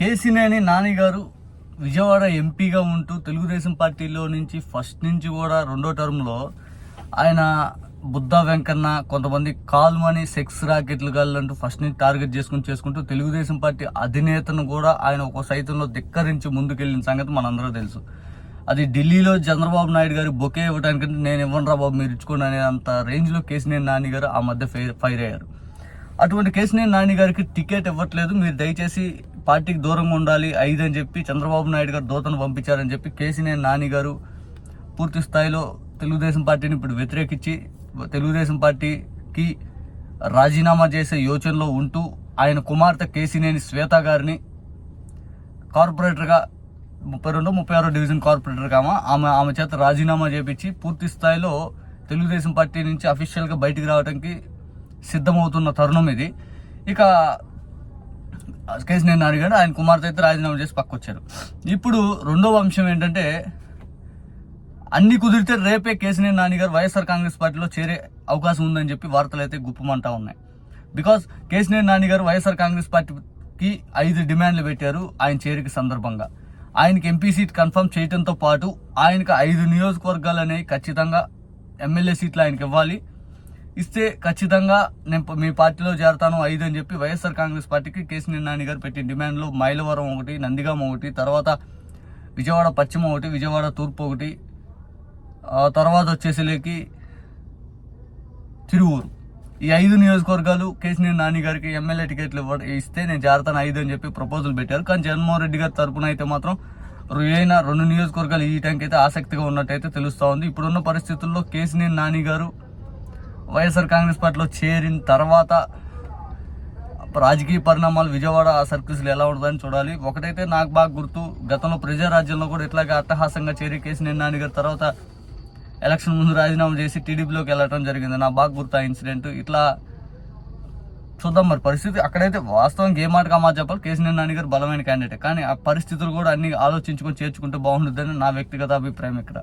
కేసినేని నాని గారు విజయవాడ ఎంపీగా ఉంటూ తెలుగుదేశం పార్టీలో నుంచి ఫస్ట్ నుంచి కూడా రెండో టర్మ్లో ఆయన బుద్ధ వెంకన్న కొంతమంది కాల్మని సెక్స్ రాకెట్లు గాళ్ళంటూ ఫస్ట్ నుంచి టార్గెట్ చేసుకుని చేసుకుంటూ తెలుగుదేశం పార్టీ అధినేతను కూడా ఆయన ఒక సైతంలో ధిక్కరించి ముందుకెళ్ళిన సంగతి మనందరూ తెలుసు. అది ఢిల్లీలో చంద్రబాబు నాయుడు గారి బొకే ఇవ్వడానికంటే నేను ఇవ్వను బాబు మీరు ఇచ్చుకోండి అనే అంత రేంజ్లో కేసినేని నాని గారు ఆ మధ్య ఫైర్ ఫైర్ అయ్యారు. అటువంటి కేసినేని నాని గారికి టికెట్ ఇవ్వట్లేదు. మీరు దయచేసి పార్టీకి దూరంగా ఉండాలి ఐదు అని చెప్పి చంద్రబాబు నాయుడు గారు దూతను పంపించారని చెప్పి కేసినేని నాని గారు పూర్తి స్థాయిలో తెలుగుదేశం పార్టీని ఇప్పుడు వ్యతిరేకించి తెలుగుదేశం పార్టీకి రాజీనామా చేసే యోచనలో ఉంటూ ఆయన కుమార్తె కేసినేని శ్వేత గారిని కార్పొరేటర్గా ముప్పై రెండు ముప్పై ఆరో డివిజన్ కార్పొరేటర్గా ఆమె ఆమె ఆమె చేత రాజీనామా చేపించి పూర్తి స్థాయిలో తెలుగుదేశం పార్టీ నుంచి అఫీషియల్గా బయటికి రావడానికి సిద్ధమవుతున్న తరుణం ఇది. ఇక కేసు నేను అడిగాడు ఆయన కుమార్తె అయితే రాజీనామా చేసి పక్కొచ్చారు. ఇప్పుడు రెండవ అంశం ఏంటంటే అన్ని కుదిరితే రేపే కేసినేని నానిగారు వైఎస్ఆర్ కాంగ్రెస్ పార్టీలో చేరే అవకాశం ఉందని చెప్పి వార్తలు అయితే గుప్పమంటా ఉన్నాయి. బికాస్ కేసినేని నానిగారు వైఎస్ఆర్ కాంగ్రెస్ పార్టీకి ఐదు డిమాండ్లు పెట్టారు ఆయన చేరిక సందర్భంగా. ఆయనకి ఎంపీ సీట్ కన్ఫర్మ్ చేయడంతో పాటు ఆయనకు ఐదు నియోజకవర్గాలు అనేవి ఖచ్చితంగా ఎమ్మెల్యే సీట్లు ఆయనకి ఇవ్వాలి. ఇస్తే ఖచ్చితంగా నేను మీ పార్టీలో చేరతాను ఐదు అని చెప్పి వైఎస్ఆర్ కాంగ్రెస్ పార్టీకి కేసీఆర్ నాని గారు పెట్టిన డిమాండ్లు మైలవరం ఒకటి నందిగామ ఒకటి తర్వాత విజయవాడ పశ్చిమ ఒకటి విజయవాడ తూర్పు ఒకటి తర్వాత వచ్చేసేలేకి తిరువూరు. ఈ ఐదు నియోజకవర్గాలు కేసీఆర్ నాని గారికి ఎమ్మెల్యే టికెట్లు ఇవ్వ ఇస్తే నేను చేరతాను ఐదు అని చెప్పి ప్రపోజల్ పెట్టారు. కానీ జగన్మోహన్ రెడ్డి గారి తరపున అయితే మాత్రం ఏదైనా రెండు నియోజకవర్గాలు ఈ టైంకి అయితే ఆసక్తిగా ఉన్నట్టయితే తెలుస్తూ ఉంది. ఇప్పుడున్న పరిస్థితుల్లో కేసీఆర్ నాని గారు వైఎస్ఆర్ కాంగ్రెస్ పార్టీలో చేరిన తర్వాత రాజకీయ పరిణామాలు విజయవాడ సర్కిల్స్లో ఎలా ఉంటుందని చూడాలి. ఒకటైతే నాకు బాగా గుర్తు గతంలో ప్రజారాజ్యంలో కూడా ఇట్లాగే అట్టహాసంగా చేరి కేసీఆర్ నాని గారి తర్వాత ఎలక్షన్ ముందు రాజీనామా చేసి టీడీపీలోకి వెళ్ళడం జరిగింది. నా బాగా గుర్తు ఆ ఇన్సిడెంట్. ఇట్లా చూద్దాం మరి పరిస్థితి. అక్కడైతే వాస్తవం ఏ మాట కామా చెప్పాలి? కేసీఆర్ నాని గారు బలమైన క్యాండిడేట్ కానీ ఆ పరిస్థితులు కూడా అన్ని ఆలోచించుకొని చేర్చుకుంటే బాగుంటుందని నా వ్యక్తిగత అభిప్రాయం ఇక్కడ.